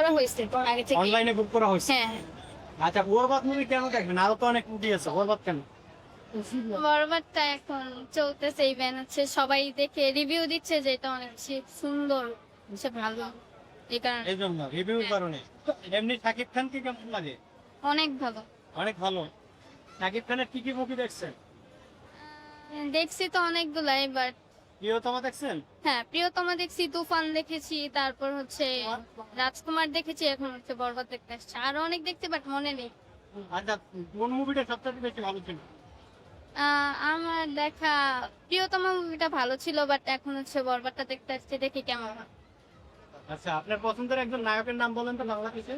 করা হয়েছে আগে থেকে অনলাইনে বুক করা হয়েছে? হ্যাঁ। আচ্ছা বরবাদ মুভি কেন দেখবেন? আরও তো অনেক মুভি আছে বরবাদ কেন? বরবাদটা এখন চলতেছে ইভেন হচ্ছে সবাই দেখে রিভিউ দিচ্ছে যে এটা অনেক সুন্দর সে ভালো। এই কারণে। এই জন্য রিভিউ কারণে। এমনি সাকিব খান কি কেমন লাগে? অনেক ভালো। অনেক ভালো। শাকিব খানের কি কি মুভি দেখছেন? দেখছি তো অনেকগুলাই বাট প্রিয়তমা দেখছেন? হ্যাঁ প্রিয়তমা দেখছি তুফান দেখেছি তারপর হচ্ছে রাজকুমার দেখেছি এখন হচ্ছে বরবাদ দেখতে আসছে। আরও অনেক দেখতে বাট মনে নেই। আচ্ছা কোন মুভিটা সবচেয়ে বেশি ভালো ছিল? আহ, আমার দেখা প্রিয়তমা মুভিটা ভালো ছিল বাট এখন হচ্ছে বরবাদটা দেখতে আসছে দেখি কেমন আচ্ছা আপনার পছন্দের একজন নায়কের নাম বলেন তো বাংলাদেশে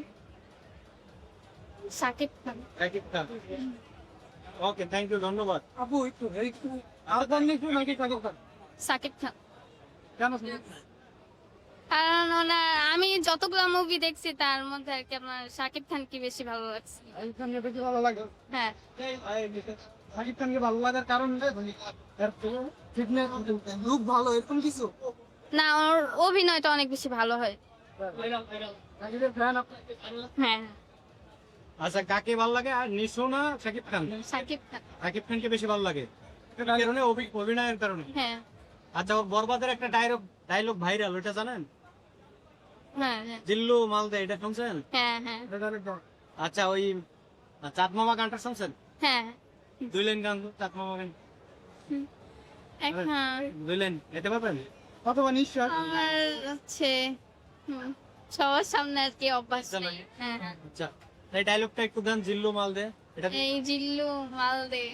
Shakib Khan. Shakib Khan. Okay thank you ধন্যবাদ। আপু একটু একটু। আর কোন নাকি শাকিব খান। শাকিব খান। কারণ ওনার আমি যতগুলো মুভি দেখছি তার মধ্যে আর কি আমার শাকিব খানকে বেশি ভালো লাগছে। শাকিব খানকে বেশি ভালো লাগে? হ্যাঁ। খানকে ভালো লাগার কারণ ফিটনেস লুক ভালো এরকম কিছু? না ওর অভিনয়টা অনেক বেশি ভালো হয়। হ্যাঁ। আচ্ছা কাকে ভালো লাগে? আর নিশো না শাকিব খান? শাকিব খান। শাকিব খানকে বেশি ভালো লাগে। কারণে অভিনয়ের কারণে। হ্যাঁ। আচ্ছা বরবাদের একটা ডায়লগ ডায়লগ ভাইরাল ওটা জানেন? হ্যাঁ হ্যাঁ। জিল্লু মালদে এটা শুনছেন? হ্যাঁ হ্যাঁ। আচ্ছা ওই চাঁদ মামা গানটা শুনছেন? হ্যাঁ। দুই লাইন গান চাঁদ মামা গান দুই লাইন এতে পারবেন? অথবা নিশ্চয়। আমার হচ্ছে সবার সামনে আর কি অভ্যাস নেই। হ্যাঁ আচ্ছা এই ডায়লগটা একটু গান জিল্লু মালদে। এটা এই জিল্লু মালদে।